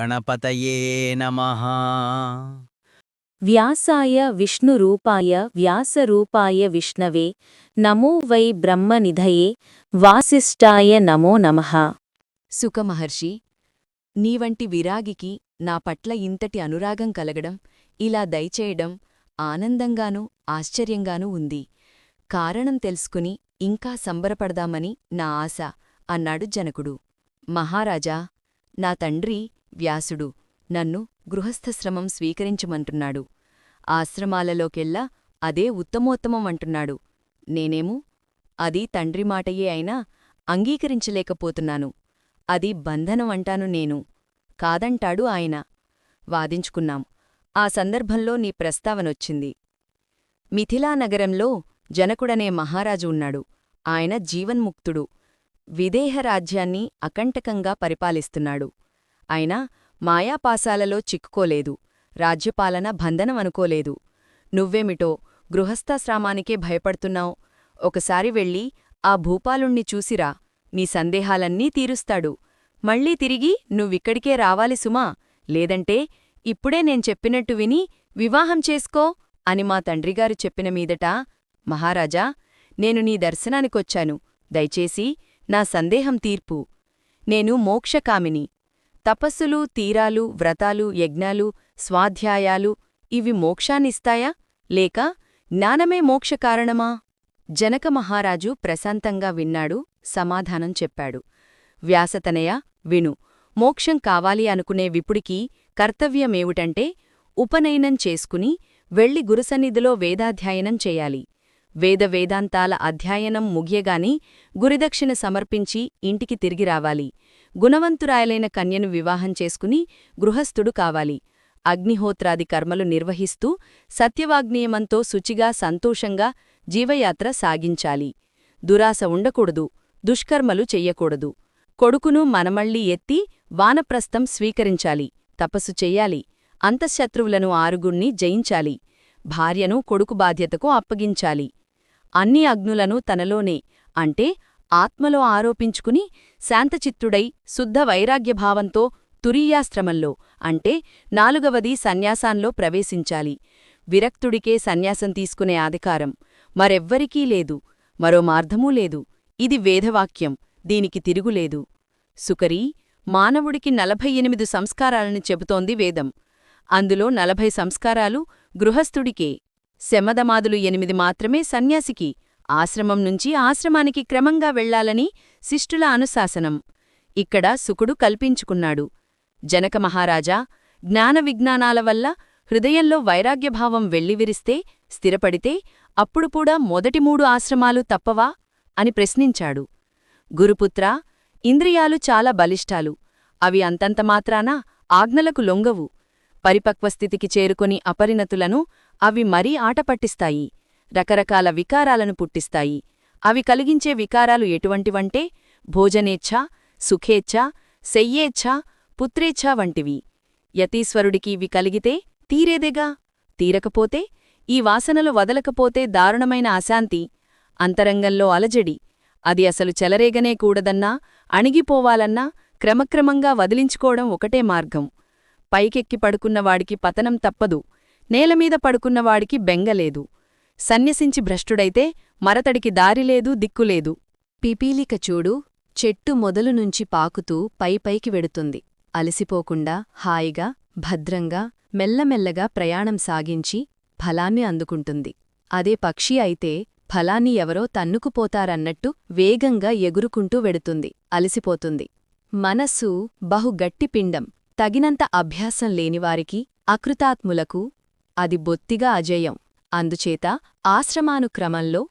గణపతయే నమః వ్యాసాయ విష్ణురూపాయ వ్యాసరూపాయ విష్ణవే నమో వై బ్రహ్మనిధయే వాసిష్ఠాయ నమో నమః. సుఖమహర్షి నీవంటి విరాగికి నా పట్ల ఇంతటి అనురాగం కలగడం ఇలా దయచేయడం ఆనందంగానూ ఆశ్చర్యంగానూ ఉంది. కారణం తెలుసుకుని ఇంకా సంబరపడదామని నా ఆశ అన్నాడు జనకుడు. మహారాజా నా తండ్రి వ్యాసుడు నన్ను గృహస్థశ్రమం స్వీకరించమంటున్నాడు. ఆశ్రమాలలోకెల్లా అదే ఉత్తమోత్తమం అంటున్నాడు నేనేమో అది తండ్రి మాటయే అయినా అంగీకరించలేకపోతున్నాను. అది బంధనం అంటాను నేను. కాదంటాడు ఆయన. వాదించుకున్నాం. ఆ సందర్భంలో నీ ప్రస్తావనొచ్చింది. మిథిలానగరంలో జనకుడనే మహారాజు ఉన్నాడు. ఆయన జీవన్ముక్తుడు. విదేహరాజ్యాన్ని అకంటకంగా పరిపాలిస్తున్నాడు. అయినా మాయాపాసాలలో చిక్కుకోలేదు. రాజ్యపాలన బంధనం అనుకోలేదు. నువ్వేమిటో గృహస్థాశ్రామానికే భయపడుతున్నావు? ఒకసారి వెళ్ళి ఆ భూపాలుణ్ణి చూసిరా. నీ సందేహాలన్నీ తీరుస్తాడు. మళ్ళీ తిరిగి నువ్విక్కడికే రావాలి సుమా. లేదంటే ఇప్పుడే నేను చెప్పినట్టు విని వివాహం చేసుకో అని మా తండ్రిగారు చెప్పిన మీదట మహారాజా నేను నీ దర్శనానికొచ్చాను. దయచేసి నా సందేహం తీర్పు. నేను మోక్షకామిని. తపస్సులు తీరాలు వ్రతాలు యజ్ఞాలు స్వాధ్యాయాలు ఇవి మోక్షాన్నిస్తాయా? లేక జ్ఞానమే మోక్షకారణమా జనక మహారాజు ప్రశాంతంగా విన్నాడు సమాధానం చెప్పాడు. వ్యాసతనయ విను మోక్షం కావాలి అనుకునే విపుడికి కర్తవ్యమేవుటంటే ఉపనయనం చేసుకుని వెళ్ళి గురుసన్నిధిలో వేదాధ్యయనం చేయాలి. వేద వేదాంతాల అధ్యయనం ముగియగాని గురిదక్షిణ సమర్పించి ఇంటికి తిరిగి రావాలి. గుణవంతురాయలైన కన్యను వివాహం చేసుకుని గృహస్థుడు కావాలి. అగ్నిహోత్రాది కర్మలు నిర్వహిస్తూ సత్యవాగ్నియమంతో శుచిగా సంతోషంగా జీవయాత్ర సాగించాలి. దురాశ ఉండకూడదు దుష్కర్మలు చెయ్యకూడదు. కొడుకును మనమళ్ళీ ఎత్తి వానప్రస్థం స్వీకరించాలి తపస్సు చెయ్యాలి అంతఃశత్రువులను ఆరుగుణ్ణి జయించాలి భార్యను కొడుకు బాధ్యతకు అప్పగించాలి. అన్ని అగ్నులను తనలోనే అంటే ఆత్మలో ఆరోపించుకుని శాంతచిత్తుడై శుద్ధ వైరాగ్యభావంతో తురీయాశ్రమంలో అంటే నాలుగవది సన్యాసాంలో ప్రవేశించాలి. విరక్తుడికే సన్యాసం తీసుకునే అధికారం మరెవ్వరికీ లేదు మరో మార్ధమూ లేదు. ఇది వేదవాక్యం దీనికి తిరుగులేదు. సుకరీ మానవుడికి నలభై ఎనిమిది సంస్కారాలను చెబుతోంది వేదం. అందులో నలభై సంస్కారాలు గృహస్థుడికే శమదమాదులు ఎనిమిది మాత్రమే సన్యాసికి ఆశ్రమం నుంచి ఆశ్రమానికి క్రమంగా వెళ్ళాలని శిష్టుల అనుశాసనం. ఇక్కడ సుకుడు కల్పించుకున్నాడు. జనక మహారాజా జ్ఞాన విజ్ఞానాల వల్ల హృదయంలో వైరాగ్యభావం వెళ్ళివిరిస్తే స్థిరపడితే అప్పుడు కూడా మొదటి మూడు ఆశ్రమాలు తప్పవా? అని ప్రశ్నించాడు. గురుపుత్రా ఇంద్రియాలు చాలా బలిష్టాలు. అవి అంతంతమాత్రాన ఆజ్ఞలకు లొంగవు. పరిపక్వస్థితికి చేరుకొని అపరిణతులను అవి మరీ ఆటపట్టిస్తాయి. రకరకాల వికారాలను పుట్టిస్తాయి. అవి కలిగించే వికారాలు ఎటువంటివంటే భోజనేచ్ఛ సుఖేచ్ఛ శయ్యేచ్ఛ పుత్రేచ్ఛ వంటివి. యతీశ్వరుడికి ఇవి కలిగితే తీరేదేగా? తీరకపోతే? ఈ వాసనలు వదలకపోతే దారుణమైన అశాంతి అంతరంగంలో అలజడి. అది అసలు చెలరేగనే కూడదన్నా అణిగిపోవాలన్నా క్రమక్రమంగా వదిలించుకోవడం ఒకటే మార్గం. పైకెక్కి పడుకున్నవాడికి పతనం తప్పదు. నేలమీద పడుకున్నవాడికి బెంగలేదు సన్యసించి భ్రష్టుడైతే మరతడికి దారిలేదు దిక్కులేదు పిపీలిక చూడు చెట్టు మొదలునుంచి పాకుతూ పైపైకి వెడుతుంది. అలసిపోకుండా హాయిగా భద్రంగా మెల్లమెల్లగా ప్రయాణం సాగించి ఫలాన్ని అందుకుంటుంది. అదే పక్షి అయితే ఫలాన్ని ఎవరో తన్నుకుపోతారన్నట్టు వేగంగా ఎగురుకుంటూ వెడుతుంది అలసిపోతుంది. మనస్సు బహుగట్టిపిండం తగినంత అభ్యాసం లేనివారికి అకృతాత్ములకు అది బొత్తిగా అజేయం. అందుచేత ఆశ్రమానుక్రమంలో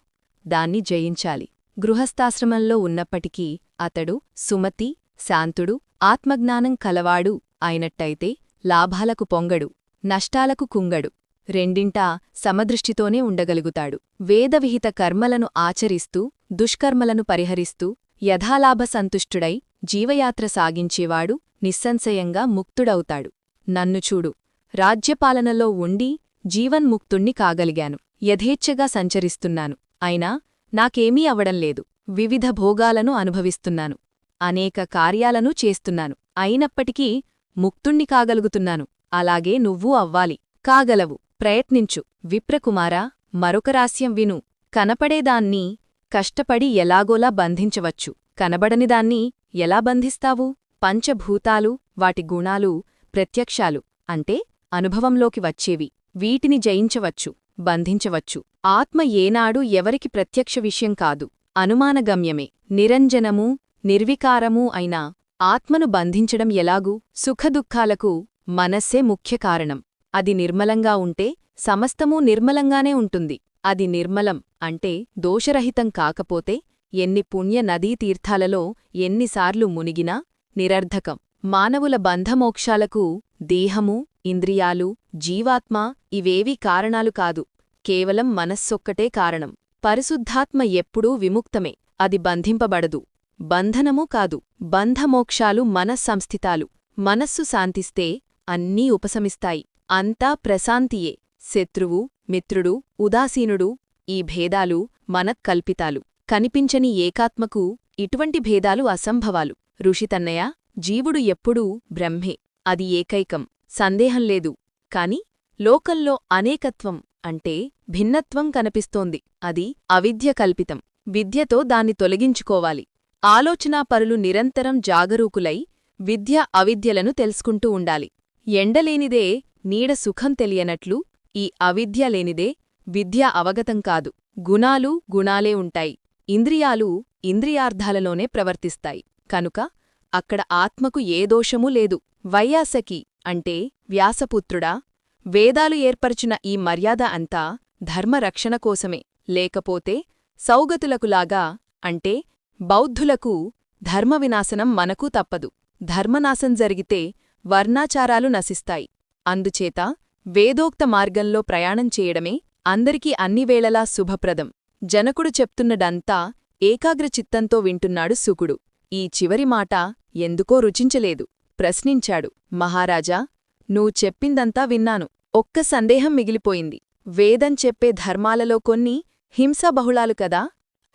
దాన్ని జయించాలి. గృహస్థాశ్రమంలో ఉన్నప్పటికీ అతడు సుమతి శాంతుడు ఆత్మజ్ఞానం కలవాడు అయినట్టయితే లాభాలకు పొంగడు నష్టాలకు కుంగడు రెండింటా సమదృష్టితోనే ఉండగలుగుతాడు. వేదవిహిత కర్మలను ఆచరిస్తూ దుష్కర్మలను పరిహరిస్తూ యథాలాభ సంతుష్టుడై జీవయాత్ర సాగించేవాడు నిస్సంశయంగా ముక్తుడవుతాడు. నన్ను చూడు రాజ్యపాలనలో ఉండి జీవన్ముక్తుణ్ణి కాగలిగాను. యథేచ్ఛగా సంచరిస్తున్నాను. అయినా నాకేమీ అవడంలేదు వివిధ భోగాలను అనుభవిస్తున్నాను. అనేక కార్యాలను చేస్తున్నాను. అయినప్పటికీ ముక్తుణ్ణి కాగలుగుతున్నాను. అలాగే నువ్వూ అవ్వాలి. కాగలవు. ప్రయత్నించు. విప్రకుమారా మరొక రాస్యం విను. కనపడేదాన్ని కష్టపడి ఎలాగోలా బంధించవచ్చు. కనబడనిదాన్ని ఎలా బంధిస్తావు? పంచభూతాలు వాటి గుణాలు ప్రత్యక్షాలు అంటే అనుభవంలోకి వచ్చేవి. వీటిని జయించవచ్చు బంధించవచ్చు. ఆత్మ ఏనాడు ఎవరికి ప్రత్యక్ష విషయం కాదు. అనుమానగమ్యమే. నిరంజనమూ నిర్వికారమూ అయినా ఆత్మను బంధించడం ఎలాగూ సుఖదుఖాలకు మనస్సే ముఖ్య కారణం. అది నిర్మలంగా ఉంటే సమస్తమూ నిర్మలంగానే ఉంటుంది. అది నిర్మలం అంటే దోషరహితం కాకపోతే ఎన్ని పుణ్య నదీతీర్థాలలో ఎన్నిసార్లు మునిగినా నిరర్ధకం. మానవుల బంధమోక్షాలకు దేహము ఇంద్రియాలు జీవాత్మ ఇవేవీ కారణాలు కాదు కేవలం మనస్సొక్కటే కారణం. పరిశుద్ధాత్మ ఎప్పుడూ విముక్తమే అది బంధింపబడదు. బంధనమూ కాదు బంధమోక్షాలు మనస్సంస్థితాలు మనస్సు శాంతిస్తే అన్నీ ఉపశమిస్తాయి. అంతా ప్రశాంతియే. శత్రువు మిత్రుడు ఉదాసీనుడు ఈ భేదాలు మనక్కల్పితాలు కనిపించని ఏకాత్మకు ఇటువంటి భేదాలు అసంభవాలు. ఋషితన్నయ జీవుడు ఎప్పుడూ బ్రహ్మే. అది ఏకైకం. సందేహంలేదు కాని లోకల్లో అనేకత్వం అంటే భిన్నత్వం కనిపిస్తోంది. అది అవిద్య కల్పితం. విద్యతో దాన్ని తొలగించుకోవాలి. ఆలోచనాపరులు నిరంతరం జాగరూకులై విద్య అవిద్యలను తెలుసుకుంటూ ఉండాలి. ఎండలేనిదే నీడ సుఖం తెలియనట్లు ఈ అవిద్య లేనిదే విద్య అవగతం కాదు. గుణాలు గుణాలే ఉంటాయి. ఇంద్రియాలు ఇంద్రియార్థాలలోనే ప్రవర్తిస్తాయి. కనుక అక్కడ ఆత్మకు ఏ దోషమూ లేదు. వైయాసకి అంటే వ్యాసపుత్రుడా వేదాలు ఏర్పరచిన ఈ మర్యాద అంతా ధర్మరక్షణ కోసమే. లేకపోతే సౌగతులకులాగా అంటే బౌద్ధులకు ధర్మవినాశనం మనకు తప్పదు. ధర్మనాశం జరిగితే వర్ణాచారాలు నశిస్తాయి. అందుచేత వేదోక్త మార్గంలో ప్రయాణం చేయడమే అందరికీ అన్నివేళలా శుభప్రదం. జనకుడు చెప్తున్నడంతా ఏకాగ్రచిత్తంతో వింటున్నాడు సుకుడు ఈ చివరి మాట ఎందుకో రుచించలేదు. ప్రశ్నించాడు. మహారాజా నువ్వు చెప్పిందంతా విన్నాను. ఒక్క సందేహం మిగిలిపోయింది. వేదం చెప్పే ధర్మాలలో కొన్ని హింసబహుళాలు కదా?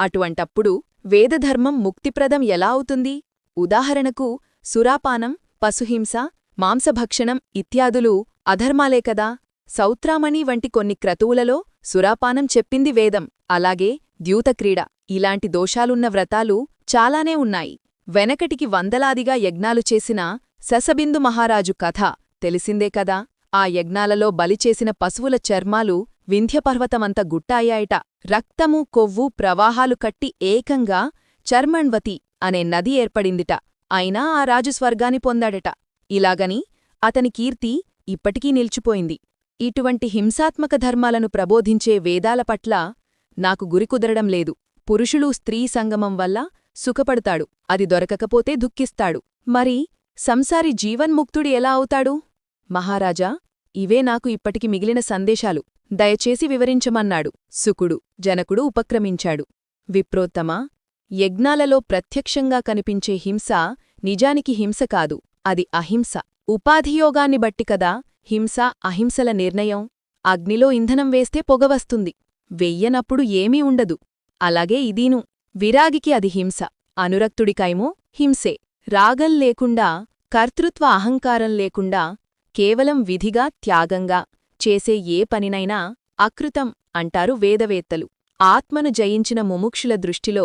అటువంటప్పుడు వేదధర్మం ముక్తిప్రదం ఎలా అవుతుంది? ఉదాహరణకు సురాపానం పశుహింస మాంసభక్షణం ఇత్యాదులు అధర్మాలే కదా? సౌత్రామణి వంటి కొన్ని క్రతువులలో సురాపానం చెప్పింది వేదం అలాగే ద్యూతక్రీడ. ఇలాంటి దోషాలున్న వ్రతాలు చాలానే ఉన్నాయి. వెనకటికి వందలాదిగా యజ్ఞాలు చేసిన ససబిందు మహారాజు కథ తెలిసిందే కదా. ఆ యజ్ఞాలలో బలిచేసిన పశువుల చర్మాలు వింధ్యపర్వతమంత గుట్టాయాయట. రక్తము కొవ్వు ప్రవాహాలు కట్టి ఏకంగా చర్మణ్వతి అనే నది ఏర్పడిందిట. అయినా ఆ రాజు స్వర్గాని పొందాడట. ఇలాగని అతని కీర్తి ఇప్పటికీ నిల్చిపోయింది. ఇటువంటి హింసాత్మక ధర్మాలను ప్రబోధించే వేదాల పట్ల నాకు గురికుదరడం లేదు. పురుషులు స్త్రీ సంగమం వల్ల సుఖపడతాడు. అది దొరకకపోతే దుఃఖిస్తాడు. మరి సంసారి జీవన్ముక్తుడి ఎలా అవుతాడు? మహారాజా ఇవే నాకు ఇప్పటికి మిగిలిన సందేశాలు. దయచేసి వివరించమన్నాడు. సుకుడు జనకుడు ఉపక్రమించాడు. విప్రోత్తమా యజ్ఞాలలో ప్రత్యక్షంగా కనిపించే హింస నిజానికి హింస కాదు అది అహింస. ఉపాధియోగాన్ని బట్టి కదా హింస అహింసల నిర్ణయం. అగ్నిలో ఇంధనం వేస్తే పొగవస్తుంది వెయ్యనప్పుడు ఏమీ ఉండదు. అలాగే ఇదీను. విరాగికి అది హింస. అనురక్తుడికైమో హింసే. రాగం లేకుండా కర్తృత్వ అహంకారం లేకుండా కేవలం విధిగా త్యాగంగా చేసే ఏ పనినైనా అకృతం అంటారు వేదవేత్తలు. ఆత్మను జయించిన ముముక్షుల దృష్టిలో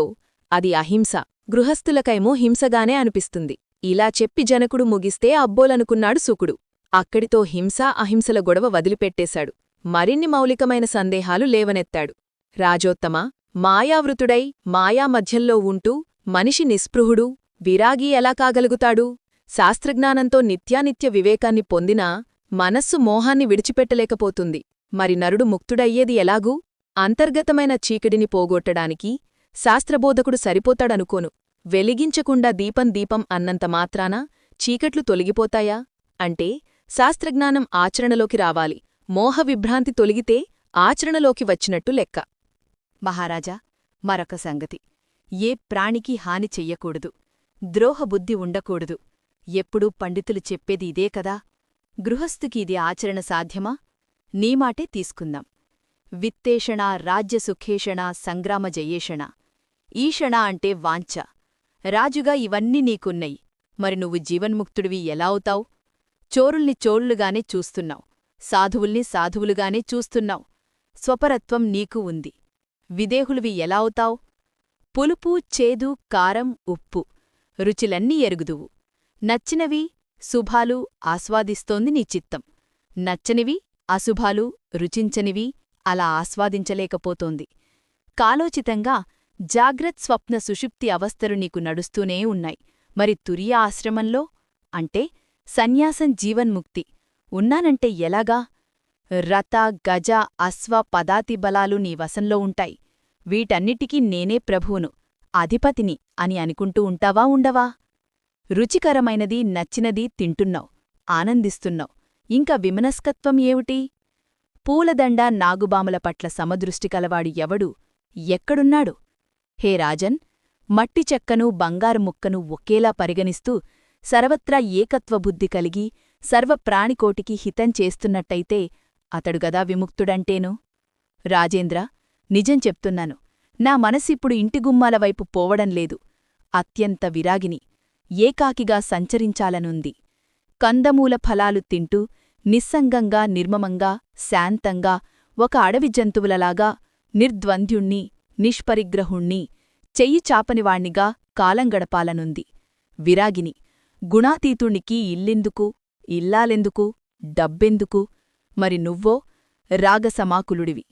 అది అహింస. గృహస్థులకైమో హింసగానే అనిపిస్తుంది. ఇలా చెప్పి జనకుడు ముగిస్తే అబ్బోలనుకున్నాడు సుకుడు అక్కడితో హింస అహింసల గొడవ వదిలిపెట్టేశాడు. మరిన్ని మౌలికమైన సందేహాలు లేవనెత్తాడు. రాజోత్తమ మాయావృతుడై మాయా మధ్యంలో ఉంటూ మనిషి నిస్పృహుడు విరాగి ఎలా కాగలుగుతాడు? శాస్త్రజ్ఞానంతో నిత్యానిత్య వివేకాన్ని పొందినా మనస్సు మోహాన్ని విడిచిపెట్టలేకపోతుంది. మరి నరుడు ముక్తుడయ్యేది ఎలాగూ? అంతర్గతమైన చీకటిని పోగొట్టడానికి శాస్త్రబోధకుడు సరిపోతాడనుకోను. వెలిగించకుండా దీపం దీపం అన్నంత మాత్రాన చీకట్లు తొలగిపోతాయా? అంటే శాస్త్రజ్ఞానం ఆచరణలోకి రావాలి. మోహ విభ్రాంతి తొలగితే ఆచరణలోకి వచ్చినట్టు లెక్క. మహారాజా మరొక సంగతి. ఏ ప్రాణికి హాని చెయ్యకూడదు. ద్రోహబుద్ధి ఉండకూడదు. ఎప్పుడూ పండితులు చెప్పేది ఇదే కదా? గృహస్థుకి ఇది ఆచరణ సాధ్యమా? నీమాటే తీసుకుందాం. విత్తేషణ రాజ్యసుఖేషణ సంగ్రామ జయేషణ. ఈషణ అంటే వాంఛ. రాజుగా ఇవన్నీ నీకున్నయి. మరి నువ్వు జీవన్ముక్తుడివి ఎలా అవుతావు? చోరుల్ని చోళ్ళుగానే చూస్తున్నావు. సాధువుల్ని సాధువులుగానే చూస్తున్నావు. స్వపరత్వం నీకు ఉంది. విదేహులువి ఎలా అవుతావు? పులుపు చేదు కారం ఉప్పు. రుచిలన్నీ ఎరుగుదువు. నచ్చినవి శుభాలు ఆస్వాదిస్తోంది నీ చిత్తం. నచ్చనివి అశుభాలు రుచించనివి అలా ఆస్వాదించలేకపోతోంది. కాలోచితంగా జాగ్రత్ స్వప్న సుషుప్తి అవస్థలు నీకు నడుస్తూనే ఉన్నాయి. మరి తురియ ఆశ్రమంలో అంటే సన్యాసం జీవన్ముక్తి ఉన్నానంటే ఎలాగా? రత గజ అశ్వ పదాతి బలాలు నీ వశంలో ఉంటాయి. వీటన్నిటికీ నేనే ప్రభువును అధిపతిని అని అనుకుంటూ ఉంటావా ఉండవా? రుచికరమైనది నచ్చినది తింటున్నావు ఆనందిస్తున్నావు. ఇంకా విమనస్కత్వం ఏమిటి? పూలదండ నాగుబాముల పట్ల సమదృష్టి కలవాడు ఎవడు? ఎక్కడున్నాడు? హే రాజన్ మట్టి చెక్కను బంగారు ముక్కను ఒకేలా పరిగణిస్తూ సర్వత్రా ఏకత్వబుద్ధి కలిగి సర్వప్రాణికోటికి హితం చేస్తున్నట్టయితే అతడుగదా విముక్తుడంటేను? రాజేంద్ర నిజం చెప్తున్నాను. నా మనసిప్పుడు ఇంటిగుమ్మాల వైపు పోవడం లేదు అత్యంత విరాగిని. ఏకాకిగా సంచరించాలనుంది. కందమూల ఫలాలు తింటూ నిస్సంగంగా నిర్మమంగా శాంతంగా ఒక అడవి జంతువులలాగా నిర్ద్వంద్యుణ్ణి నిష్పరిగ్రహుణ్ణి చెయ్యి చాపనివాణ్ణిగా కాలం గడపాలనుంది. విరాగిని గుణాతీతుణ్ణికి ఇల్లెందుకు ఇల్లాలెందుకు డబ్బెందుకు మరి నువ్వో రాగసమాకులుడివి.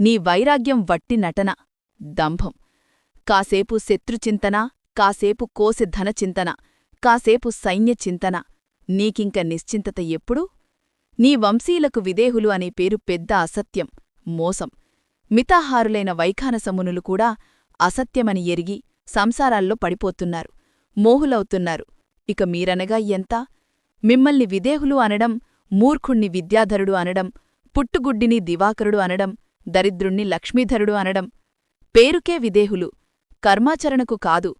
నీ వైరాగ్యం వట్టి నటన దంభం. కాసేపు శత్రుచింతన కాసేపు కోసి ధనచింతన కాసేపు సైన్యచింతన. నీకింక నిశ్చింతత ఎప్పుడు? నీ వంశీలకు విదేహులు అనే పేరు పెద్ద అసత్యం మోసం. మితాహారులైన వైఖానసమునులు కూడా అసత్యమని ఎరిగి సంసారాల్లో పడిపోతున్నారు మోహులవుతున్నారు. ఇక మీరనగా ఎంత మిమ్మల్ని విదేహులు అనడం మూర్ఖుణ్ణి విద్యాధరుడు అనడం పుట్టుగుడ్డిని దివాకరుడు అనడం దరిద్రుణ్ణి లక్ష్మీధరుడు అనడం. పేరుకే విదేహులు కర్మాచరణకు కాదు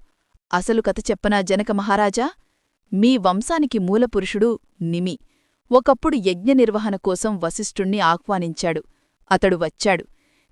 అసలు కథ చెప్పనా జనక మహారాజా? మీ వంశానికి మూలపురుషుడు నిమి. ఒకప్పుడు యజ్ఞ నిర్వహణ కోసం వశిష్ఠుణ్ణి ఆహ్వానించాడు. అతడు వచ్చాడు.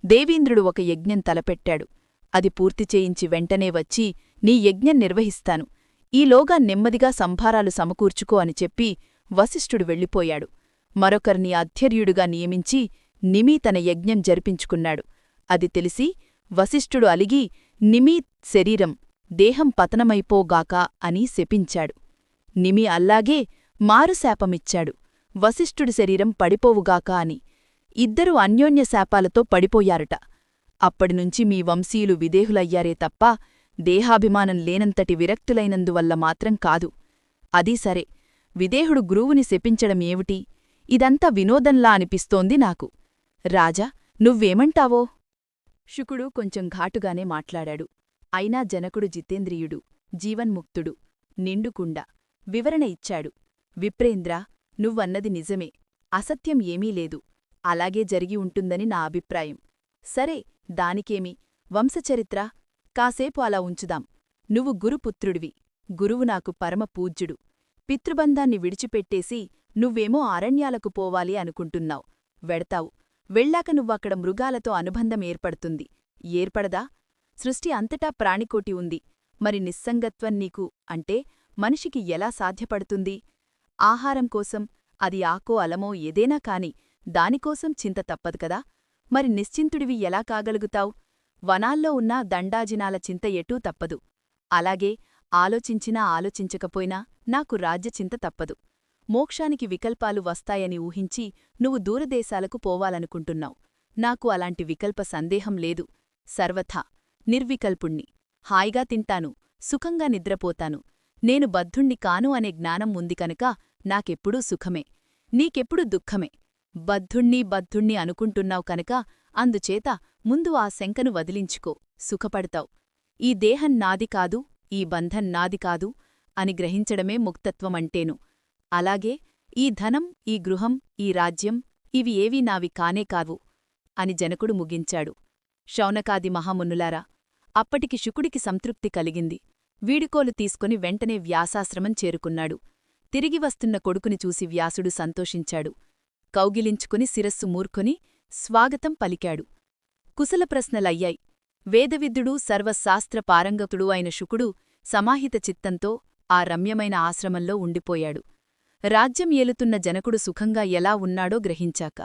దేవీంద్రుడు ఒక యజ్ఞం తలపెట్టాడు. అది పూర్తి చేయించి వెంటనే వచ్చి నీ యజ్ఞం నిర్వహిస్తాను. ఈలోగా నెమ్మదిగా సంభారాలు సమకూర్చుకో అని చెప్పి వశిష్ఠుడు వెళ్ళిపోయాడు. మరొకరిని అధ్యర్యుడుగా నియమించి నిమీ తన యజ్ఞం జరిపించుకున్నాడు. అది తెలిసి వశిష్ఠుడు అలిగి నిమీ శరీరం దేహం పతనమైపోగాక అని శపించాడు. నిమి అల్లాగే మారుశాపమిచ్చాడు వశిష్ఠుడి శరీరం పడిపోవుగాక అని. ఇద్దరూ అన్యోన్య శాపాలతో పడిపోయారట. అప్పటినుంచి మీ వంశీయులు విదేహులయ్యారే తప్ప దేహాభిమానం లేనంతటి విరక్తులైనందువల్ల మాత్రం కాదు. అదీ సరే. విదేహుడు గురువుని శపించడమేమిటి ఇదంతా వినోదంలా అనిపిస్తోంది నాకు. రాజా నువ్వేమంటావో? శుకుడు కొంచెం ఘాటుగానే మాట్లాడాడు. అయినా జనకుడు జితేంద్రియుడు జీవన్ముక్తుడు నిండుకుండ. వివరణ ఇచ్చాడు. విప్రేంద్ర నువ్వన్నది నిజమే. అసత్యం ఏమీ లేదు. అలాగే జరిగి ఉంటుందని నా అభిప్రాయం. సరే దానికేమి? వంశచరిత్ర? కాసేపు అలా ఉంచుదాం. నువ్వు గురుపుత్రుడివి. గురువు నాకు పరమ పూజ్యుడు. పితృబంధాన్ని విడిచిపెట్టేసి నువ్వేమో అరణ్యాలకు పోవాలి అనుకుంటున్నావు. వెడతావు. వెళ్ళాక నువ్వక్కడ మృగాలతో అనుబంధం ఏర్పడుతుంది. ఏర్పడదా? సృష్టి అంతటా ప్రాణికోటి ఉంది. మరి నిస్సంగత్వం నీకు అంటే మనిషికి ఎలా సాధ్యపడుతుంది? ఆహారం కోసం అది ఆకో అలమో ఏదేనా కాని దానికోసం చింత తప్పదు కదా? మరి నిశ్చింతుడివి ఎలా కాగలుగుతావు? వనాల్లో ఉన్న దండాజినాల చింత ఎటూ తప్పదు. అలాగే ఆలోచించినా ఆలోచించకపోయినా నాకు రాజ్యచింత తప్పదు. మోక్షానికి వికల్పాలు వస్తాయని ఊహించి నువ్వు దూరదేశాలకు పోవాలనుకుంటున్నావు. నాకు అలాంటి వికల్ప సందేహం లేదు. సర్వథా నిర్వికల్పుణ్ణి. హాయిగా తింటాను సుఖంగా నిద్రపోతాను. నేను బద్ధుణ్ణి కాను అనే జ్ఞానం ఉంది కనుక నాకెప్పుడూ సుఖమే. నీకెప్పుడు దుఃఖమే. బద్ధుణ్ణి బద్ధుణ్ణి అనుకుంటున్నావు కనుక అందుచేత ముందు ఆ శంకను వదిలించుకో సుఖపడతావు. ఈ దేహం నాది కాదు ఈ బంధం నాది కాదు అని గ్రహించడమే ముక్తత్వమంటేను. అలాగే ఈ ధనం ఈ గృహం ఈ రాజ్యం ఇవి ఏవీ నావి కానే కావు అని జనకుడు ముగించాడు. శౌనకాది మహామునులారా అప్పటికి శుకుడికి సంతృప్తి కలిగింది. వీడుకోలు తీసుకుని వెంటనే వ్యాసాశ్రమం చేరుకున్నాడు. తిరిగి వస్తున్న కొడుకుని చూసి వ్యాసుడు సంతోషించాడు. కౌగిలించుకుని శిరస్సు మూర్ఖుని స్వాగతం పలికాడు. కుశల ప్రశ్నలయ్యాయి. వేదవిద్యుడు సర్వశాస్త్ర పారంగతుడు అయిన శుకుడు సమాహిత చిత్తంతో ఆ రమ్యమైన ఆశ్రమంలో ఉండిపోయాడు. రాజ్యం ఏలుతున్న జనకుడు సుఖంగా ఎలా ఉన్నాడో గ్రహించాక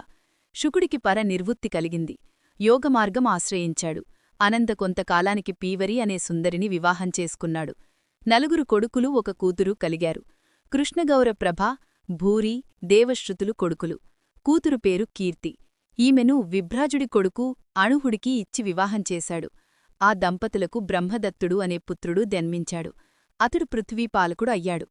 శుకుడికి పర నిర్వృత్తి కలిగింది. యోగమార్గం ఆశ్రయించాడు. అనంత కొంతకాలానికి పీవరి అనే సుందరిని వివాహం చేసుకున్నాడు. నలుగురు కొడుకులు ఒక కూతురు కలిగారు. కృష్ణగౌర ప్రభ భూరి దేవశ్రుతులు కొడుకులు. కూతురు పేరు కీర్తి. ఈమెను విభ్రాజుడి కొడుకు అణుహుడికి ఇచ్చి వివాహం చేశాడు. ఆ దంపతులకు బ్రహ్మదత్తుడు అనే పుత్రుడు జన్మించాడు. అతడు పృథ్వీపాలకుడు అయ్యాడు.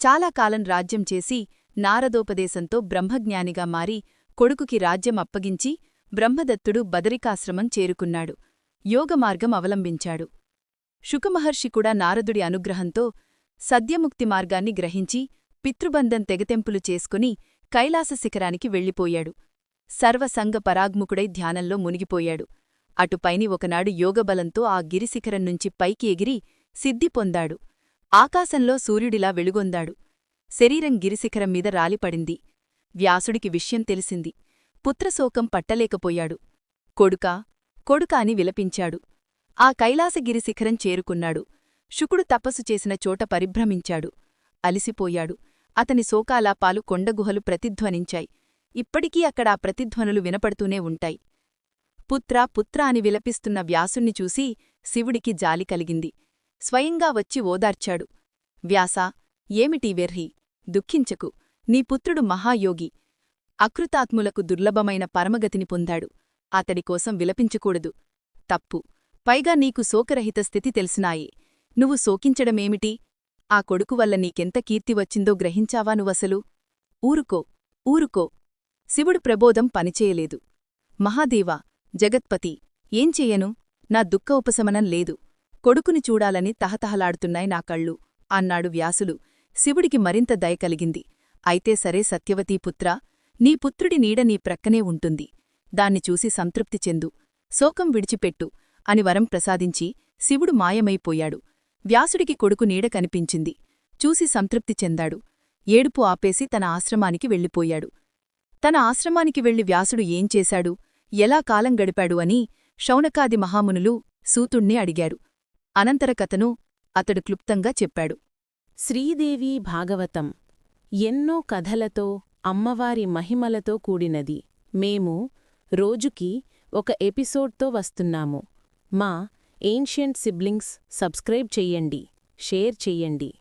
చాలా కాలం రాజ్యం చేసి నారదోపదేశంతో బ్రహ్మజ్ఞానిగా మారి కొడుకుకి రాజ్యం అప్పగించి బ్రహ్మదత్తుడు బదరికాశ్రమం చేరుకున్నాడు. యోగమార్గం అవలంబించాడు. శుకమహర్షి కూడా నారదుడి అనుగ్రహంతో సద్యముక్తి మార్గాన్ని గ్రహించి పితృబంధం తెగతెంపులు చేసుకుని కైలాస శిఖరానికి వెళ్ళిపోయాడు. సర్వసంగ పరాగ్ముకుడై ధ్యానంలో మునిగిపోయాడు. అటుపైని ఒకనాడు యోగబలంతో ఆ గిరిశిఖరం నుంచి పైకి ఎగిరి సిద్ధి పొందాడు. ఆకాశంలో సూర్యుడిలా వెలుగొందాడు. శరీరం గిరిశిఖరం మీద రాలిపడింది. వ్యాసుడికి విషయం తెలిసింది. పుత్రశోకం పట్టలేకపోయాడు. కొడుకా కొడుకా అని విలపించాడు. ఆ కైలాసగిరి శిఖరం చేరుకున్నాడు. శుకుడు తపస్సు చేసిన చోట పరిభ్రమించాడు. అలిసిపోయాడు. అతని శోకాలాపాలు కొండగుహలు ప్రతిధ్వనించాయి. ఇప్పటికీ అక్కడ ఆ ప్రతిధ్వనులు వినపడుతూనే ఉంటాయి. పుత్ర పుత్ర అని విలపిస్తున్న వ్యాసుణ్ణి చూసి శివుడికి జాలి కలిగింది. స్వయంగా వచ్చి ఓదార్చాడు. వ్యాసా ఏమిటి వెర్రి? దుఃఖించకు. నీ పుత్రుడు మహాయోగి. అకృతాత్ములకు దుర్లభమైన పరమగతిని పొందాడు. అతడి కోసం విలపించకూడదు. తప్పు. పైగా నీకు శోకరహిత స్థితి తెలిసినాయి. నువ్వు శోకించడమేమిటి? ఆ కొడుకు వల్ల నీకెంత కీర్తి వచ్చిందో గ్రహించావా నువ్వసలు? ఊరుకో. ఊరుకో. శివుడు ప్రబోధం పనిచేయలేదు. మహాదేవా! జగత్పతి! ఏం చెయ్యను నా దుఃఖ ఉపశమనం లేదు. కొడుకుని చూడాలని తహతహలాడుతున్నాయి నా కళ్ళు. అన్నాడు వ్యాసులు. శివుడికి మరింత దయ కలిగింది. అయితే సరే సత్యవతీపుత్రా నీ పుత్రుడి నీడ నీ ప్రక్కనే ఉంటుంది. దాన్ని చూసి సంతృప్తి చెందు. శోకం విడిచిపెట్టు అని వరం ప్రసాదించి శివుడు మాయమైపోయాడు. వ్యాసుడికి కొడుకు నీడ కనిపించింది. చూసి సంతృప్తి చెందాడు. ఏడుపు ఆపేసి తన ఆశ్రమానికి వెళ్ళిపోయాడు. తన ఆశ్రమానికి వెళ్ళి వ్యాసుడు ఏం చేశాడు? ఎలా కాలం గడిపాడు అని శౌనకాది మహామునులు సూతుణ్ణి అడిగారు. అనంతర కథను అతడు క్లుప్తంగా చెప్పాడు. శ్రీదేవి భాగవతం. ఎన్నో కథలతో అమ్మవారి మహిమలతో కూడినది. మేము రోజుకి ఒక ఎపిసోడ్తో వస్తున్నాము. మా ఏన్షియంట్ సిబ్లింగ్స్ సబ్స్క్రైబ్ చెయ్యండి షేర్ చెయ్యండి